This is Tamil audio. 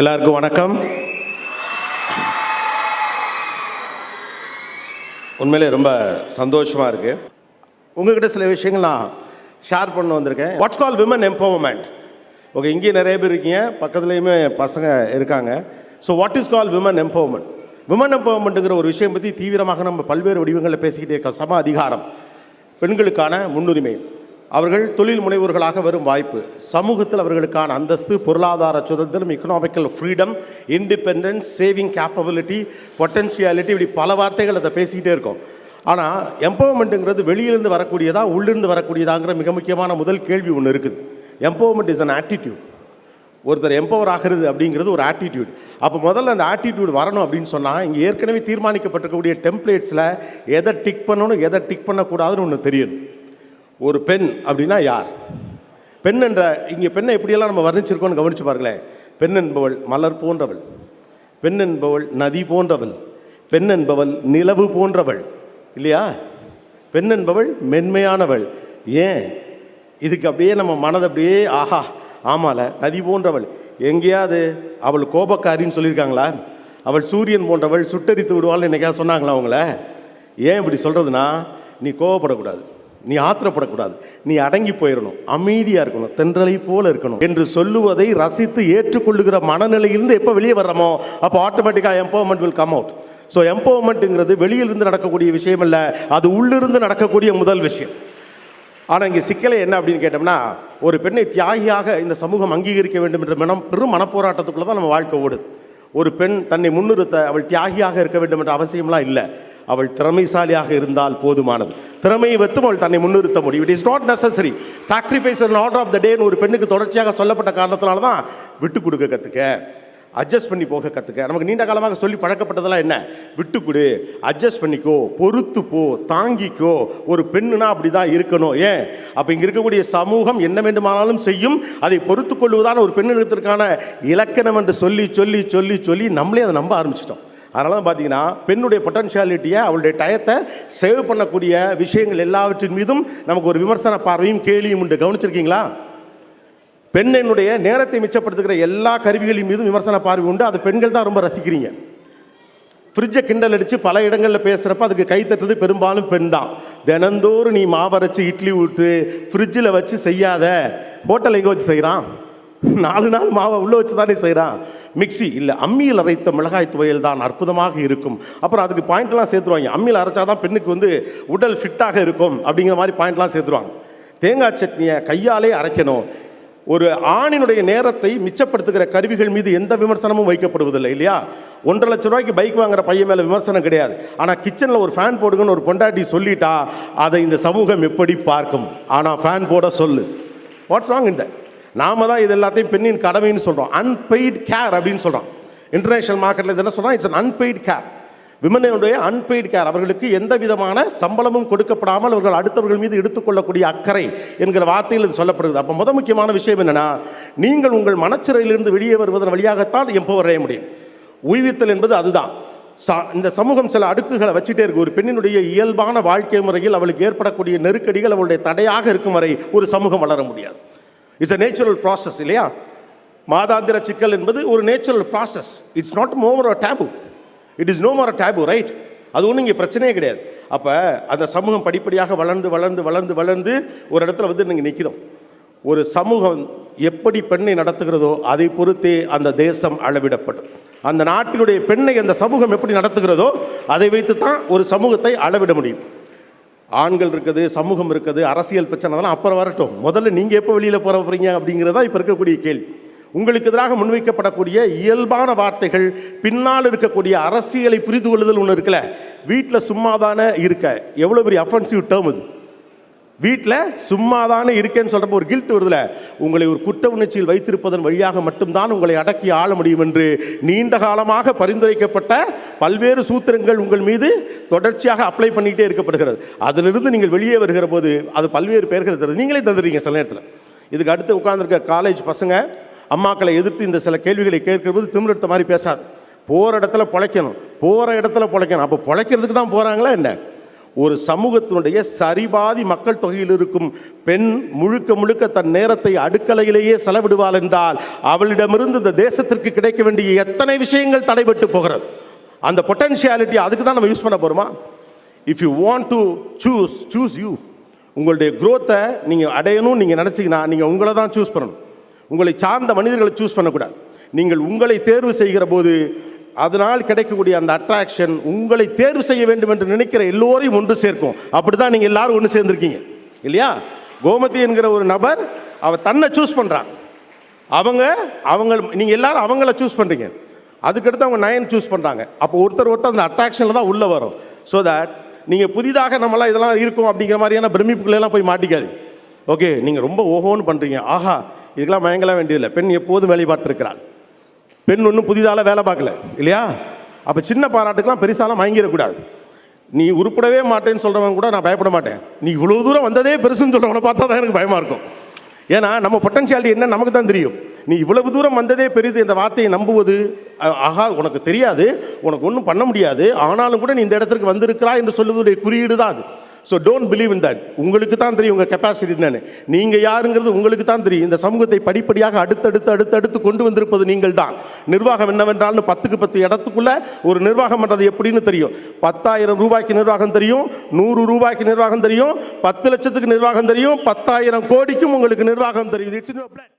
எல்லாருக்கும் வணக்கம். உண்மையிலே ரொம்ப சந்தோஷமாக இருக்குது உங்ககிட்ட சில விஷயங்கள் நான் ஷேர் பண்ண வந்திருக்கேன். What's call women empowerment okay இங்கேயும் நிறைய பேர் இருக்கீங்க. பக்கத்துலேயுமே பசங்க இருக்காங்க. So what is call women empowerment women எம்பவர்மெண்ட்டுங்கிற ஒரு விஷயம் பற்றி தீவிரமாக நம்ம பல்வேறு வடிவங்களில் பேசிக்கிட்டே இருக்கோம். சம அதிகாரம். பெண்களுக்கான முன்னுரிமை. அவர்கள் தொழில் முனைவோர்களாக வரும் வாய்ப்பு. சமூகத்தில் அவர்களுக்கான அந்தஸ்து பொருளாதார சுதந்திரம் economical freedom independence saving capability potentiality இப்படி பல வார்த்தைகள் அதை பேசிக்கிட்டே இருக்கோம். ஆனால் எம்பவர்மெண்ட்டுங்கிறது வெளியிலிருந்து வரக்கூடியதா உள்ளிருந்து வரக்கூடியதாங்கிற மிக முக்கியமான முதல் கேள்வி ஒன்று இருக்குது. எம்பவர்மெண்ட் இஸ் அன் ஆட்டிடியூட் ஒருத்தர் எம்பவர் ஆகிறது அப்படிங்கிறது ஒரு ஆட்டிடியூட் அப்போ முதல்ல அந்த ஆட்டிடியூட் வரணும் அப்படின்னு சொன்னால் இங்கே ஏற்கனவே தீர்மானிக்கப்பட்டிருக்கக்கூடிய டெம்ப்ளேட்ஸில் எதை டிக் பண்ணணும் எதை டிக் பண்ணக்கூடாதுன்னு ஒன்று தெரியணும் ஒரு பெண் அப்படின்னா யார்? பெண் என்ற இங்கே பெண்ணை எப்படியெல்லாம் நம்ம வர்ணிச்சிருக்கோம்னு கவனிச்சு பாருங்களேன். பெண் என்பவள் மலர் போன்றவள். பெண் என்பவள் நதி போன்றவள். பெண் என்பவள் நிலவு போன்றவள். இல்லையா? பெண் என்பவள் மென்மையானவள். ஏன்? இதுக்கு அப்படியே நம்ம மனதை அப்படியே ஆஹா ஆமால நதி போன்றவள். எங்கேயாவது அவள் கோபக்காரின்னு சொல்லியிருக்காங்களா? அவள் சூரியன் போன்றவள் சுட்டரித்து விடுவாள்னு என்னைக்கா சொன்னாங்களா அவங்கள ஏன் இப்படி சொல்கிறதுனா நீ கோவப்படக்கூடாது. நீ ஆத்திரப்படக்கூடாது. நீ அடங்கி போயிடணும் அமைதியாக இருக்கணும். தென்றலை போல இருக்கணும். என்று சொல்லுவதை ரசித்து ஏற்றுக்கொள்ளுகிற மனநிலையிலிருந்து எப்போ வெளியே வர்றோமோ அப்போ ஆட்டோமேட்டிக்காக empowerment will come out so எம்பவர்மெண்ட்டுங்கிறது வெளியிலிருந்து நடக்கக்கூடிய விஷயம் இல்லை. அது உள்ளிருந்து நடக்கக்கூடிய முதல் விஷயம். ஆனால் இங்கே சிக்கலை என்ன அப்படின்னு கேட்டோம்னா ஒரு பெண்ணை தியாகியாக இந்த சமூகம் அங்கீகரிக்க வேண்டும் என்ற மனம் பெரும் மனப்போராட்டத்துக்குள்ளே தான் நம்ம வாழ்க்கை ஓடுது. ஒரு பெண் தன்னை முன்னிறுத்த அவள் தியாகியாக இருக்க வேண்டும் என்ற அவசியம்லாம் இல்லை. அவள் திறமைசாலியாக இருந்தால் போதுமானது. திறமையை வைத்தும் அவள் தன்னை முன்னிறுத்த முடியும். It is not necessary sacrifice and order of the டேன்னு ஒரு பெண்ணுக்கு தொடர்ச்சியாக சொல்லப்பட்ட காரணத்தினால தான் விட்டு கொடுக்க கற்றுக்க அட்ஜஸ்ட் பண்ணி போக கற்றுக்க நமக்கு நீண்ட காலமாக சொல்லி பழக்கப்பட்டதெல்லாம் என்ன? விட்டு கொடு. அட்ஜஸ்ட் பண்ணிக்கோ. பொறுத்து போ. தாங்கிக்கோ. ஒரு பெண்ணுனா அப்படி தான் இருக்கணும். ஏன்? அப்போ இங்கே இருக்கக்கூடிய சமூகம் என்ன வேண்டுமானாலும் செய்யும். அதை பொறுத்து கொள்வதான ஒரு பெண்ணிடத்திற்கான இலக்கணம் என்று சொல்லி சொல்லி சொல்லி சொல்லி நம்மளே அதை நம்ப ஆரம்பிச்சிட்டோம். அதனால தான் பார்த்தீங்கன்னா பெண்ணுடைய பொட்டன்ஷியாலிட்டியை அவளுடைய டயத்தை சேவ் பண்ணக்கூடிய விஷயங்கள் எல்லாவற்றின் மீதும் நமக்கு ஒரு விமர்சன பார்வையும் கேலியும் உண்டு. கவனிச்சிருக்கீங்களா? பெண்ணினுடைய நேரத்தை மிச்சப்படுத்துகிற எல்லா கருவிகளின் மீதும் விமர்சன பார்வை உண்டு. அது பெண்கள் தான் ரொம்ப ரசிக்கிறீங்க. ஃப்ரிட்ஜை கிண்டல் அடித்து பல இடங்களில் பேசுகிறப்ப அதுக்கு கைத்தட்டுறது பெரும்பாலும் பெண் தான். தினந்தோறும் நீ மாவரைச்சு இட்லி விட்டு ஃப்ரிட்ஜில் வச்சு செய்யாத ஹோட்டல் எங்கே வச்சு செய்கிறான் நாலு நாள் மாவை உள்ளே வச்சு தானே செய்கிறான் மிக்ஸி இல்லை அம்மியில் அரைத்த மிளகாய் துவையல் தான் அற்புதமாக இருக்கும். அப்புறம் அதுக்கு பாயிண்ட்லாம் சேர்த்துருவாங்க. அம்மியில் அரைச்சா தான் பெண்ணுக்கு வந்து உடல் ஃபிட்டாக இருக்கும் அப்படிங்கிற மாதிரி பாயிண்ட்லாம் சேர்த்துருவாங்க. தேங்காய் சட்னியை கையாலே அரைக்கணும். ஒரு ஆணினுடைய நேரத்தை மிச்சப்படுத்துகிற கருவிகள் மீது எந்த விமர்சனமும் வைக்கப்படுவதில்லை இல்லையா? ஒன்றரை லட்ச ரூபாய்க்கு பைக் வாங்குற பையன் மேலே விமர்சனம் கிடையாது. ஆனால் கிச்சனில் ஒரு ஃபேன் போடுங்கன்னு ஒரு பொண்டாட்டி சொல்லிட்டா அதை இந்த சமூகம் எப்படி பார்க்கும்? ஆனால் ஃபேன் போட சொல்லு. வாட்ஸ் ராங் இந்த நாம தான் இது எல்லாத்தையும் பெண்ணின் கடமைன்னு சொல்கிறோம் அன்பெய்ட் கேர் அப்படின்னு சொல்கிறோம் இன்டர்நேஷனல் மார்க்கெட்டில் இதெல்லாம் சொல்கிறோம் இட்ஸ் அன் அன்பெய்ட் கேர் விமனுடைய அன்பெய்ட் கேர் அவர்களுக்கு எந்த விதமான சம்பளமும் கொடுக்கப்படாமல் அவர்கள் அடுத்தவர்கள் மீது எடுத்துக்கொள்ளக்கூடிய அக்கறை என்கிற வார்த்தையில் இது சொல்லப்படுகிறது. அப்போ முத முக்கியமான விஷயம் என்னென்னா நீங்கள் உங்கள் மனச்சிறையிலிருந்து வெளியே வருவதன் வழியாகத்தான் எம்பவர் அடைய முடியும். உய்வித்தல் என்பது அதுதான். இந்த சமூகம் சில அடுக்குகளை வச்சுட்டே இருக்கு. ஒரு பெண்ணினுடைய இயல்பான வாழ்க்கை முறையில் அவளுக்கு ஏற்படக்கூடிய நெருக்கடிகள் அவளுடைய தடையாக இருக்கும் வரை ஒரு சமூகம் வளர முடியாது. இட்ஸ் அ நேச்சுரல் ப்ராசஸ் இல்லையா? மாதாந்திர சிக்கல் என்பது ஒரு natural process it's not more a taboo it is no more a taboo right அது ஒன்றும் இங்கே பிரச்சனையே கிடையாது. அப்போ அந்த சமூகம் படிப்படியாக வளர்ந்து வளர்ந்து வளர்ந்து வளர்ந்து ஒரு இடத்துல வந்து நீங்கள் நிற்கிறோம் ஒரு சமூகம் எப்படி பெண்ணை நடத்துகிறதோ அதை பொறுத்தே அந்த தேசம் அளவிடப்படும். அந்த நாட்டினுடைய பெண்ணை அந்த சமூகம் எப்படி நடத்துகிறதோ அதை வைத்து தான் ஒரு சமூகத்தை அளவிட முடியும். ஆண்கள் இருக்குது சமூகம் இருக்குது அரசியல் பிரச்சனை அதெல்லாம் அப்புறம் வரட்டும். முதல்ல நீங்கள் எப்போ வெளியில் போகிற போகிறீங்க அப்படிங்கிறது தான் இப்போ இருக்கக்கூடிய கேள்வி. உங்களுக்கு எதிராக முன்வைக்கப்படக்கூடிய இயல்பான வார்த்தைகள் பின்னால் இருக்கக்கூடிய அரசியலை புரிந்து கொள்ளுதல் ஒன்று இருக்குல்ல? வீட்டில் சும்மாதானே இருக்க. எவ்வளோ பெரிய அஃபென்சிவ் டேர்ம் இது. வீட்டில் சும்மா தானே இருக்கேன்னு சொல்கிறப்ப ஒரு கில்ட் வருதுல. உங்களை ஒரு குற்ற உணர்ச்சியில் வைத்திருப்பதன் வழியாக மட்டும்தான் உங்களை அடக்கி ஆள முடியும் என்று நீண்ட காலமாக பரிந்துரைக்கப்பட்ட பல்வேறு சூத்திரங்கள் உங்கள் மீது தொடர்ச்சியாக அப்ளை பண்ணிக்கிட்டே இருக்கப்படுகிறது. அதிலிருந்து நீங்கள் வெளியே வருகிற போது அது பல்வேறு பெயர்கள் தருது. நீங்களே தந்துடுறீங்க சில நேரத்தில். இதுக்கு அடுத்து உட்காந்துருக்க காலேஜ் பசங்க அம்மாக்களை எதிர்த்து இந்த சில கேள்விகளை கேட்கிற போது திமிரெடுத்த மாதிரி பேசாது. போகிற இடத்துல பிழைக்கணும். போகிற இடத்துல பிழைக்கணும். அப்போ பிழைக்கிறதுக்கு தான் போகிறாங்களா என்ன? ஒரு சமூகத்தினுடைய சரிபாதி மக்கள் தொகையில் இருக்கும் பெண் முழுக்க முழுக்க தன் நேரத்தை அடுக்கலையிலேயே செலவிடுவாள் என்றால் அவளிடமிருந்து இந்த தேசத்திற்கு கிடைக்க வேண்டிய எத்தனை விஷயங்கள் தடைபட்டு போகிறது? அந்த பொட்டன்ஷியாலிட்டி அதுக்கு தான் நம்ம யூஸ் பண்ண போகிறோமா if you want to choose choose you உங்களுடைய குரோத்தை நீங்கள் அடையணும்னு நீங்கள் நினச்சிங்கன்னா நீங்கள் உங்களை தான் சூஸ் பண்ணணும். உங்களை சார்ந்த மனிதர்களை சூஸ் பண்ணக்கூடாது. நீங்கள் உங்களை தேர்வு செய்கிற போது அதனால் கிடைக்கக்கூடிய அந்த அட்ராக்ஷன் உங்களை தேர்வு செய்ய வேண்டும் என்று நினைக்கிற எல்லோரையும் ஒன்று சேர்க்கும். அப்படி தான் நீங்கள் எல்லாரும் ஒன்று சேர்ந்துருக்கீங்க. இல்லையா? கோமதி என்கிற ஒரு நபர் அவ தன்னை சூஸ் பண்ணுறான் அவங்க அவங்க நீங்கள் எல்லாரும் அவங்கள சூஸ் பண்ணுறீங்க அதுக்கடுத்து அவங்க நயன் சூஸ் பண்ணுறாங்க அப்போ ஒருத்தர் ஒருத்தர் அந்த அட்ராக்ஷனில் தான் உள்ளே வரும். ஸோ தட் நீங்கள் புதிதாக நம்மளாம் இதெல்லாம் இருக்கும் அப்படிங்கிற மாதிரியான பிரமிப்புக்குள்ளெல்லாம் போய் மாட்டிக்காது ஓகே நீங்கள் ரொம்ப ஓஹோன்னு பண்ணுறீங்க ஆஹா இதுக்கெல்லாம் மயங்கலாம் வேண்டியதில்லை. பெண் எப்போதும் வேலை பார்த்துருக்கிறாள். பெண் ஒன்றும் புதிதால வேலை பார்க்கல இல்லையா? அப்போ சின்ன பாராட்டுக்கெல்லாம் பெருசாலாம் வாங்கிடக்கூடாது நீ உருப்படவே மாட்டேன்னு சொல்கிறவங்க கூட நான் பயப்பட மாட்டேன். நீ இவ்வளோ தூரம் வந்ததே பெருசுன்னு சொல்கிறவனை பார்த்தா தான் எனக்கு பயமாக இருக்கும். ஏன்னா நம்ம பொட்டன்ஷியாலிட்டி என்ன நமக்கு தான் தெரியும். நீ இவ்வளவு தூரம் வந்ததே பெரிது இந்த வார்த்தையை நம்புவது ஆகா உனக்கு தெரியாது. உனக்கு ஒன்றும் பண்ண முடியாது. ஆனாலும் கூட நீ இந்த இடத்திற்கு வந்திருக்கிறா என்று சொல்லுவதுடைய குறியீடு தான் அது. So don't believe in that உங்களுக்கு தான் தெரியும் உங்கள் கெப்பாசிட்டி என்னன்னு. நீங்கள் யாருங்கிறது உங்களுக்கு தான் தெரியும். இந்த சமூகத்தை படிப்படியாக அடுத்தடுத்து அடுத்தடுத்து கொண்டு வந்திருப்பது நீங்கள் தான். நிர்வாகம் என்னவென்றால்னு பத்துக்கு பத்து இடத்துக்குள்ள ஒரு நிர்வாகம் பண்ணுறது எப்படின்னு தெரியும். பத்தாயிரம் ரூபாய்க்கு நிர்வாகம் தெரியும் நூறு ரூபாய்க்கு நிர்வாகம் தெரியும் பத்து லட்சத்துக்கு நிர்வாகம் தெரியும் பத்தாயிரம் கோடிக்கும் உங்களுக்கு நிர்வாகம் தெரியும். இட்ஸ்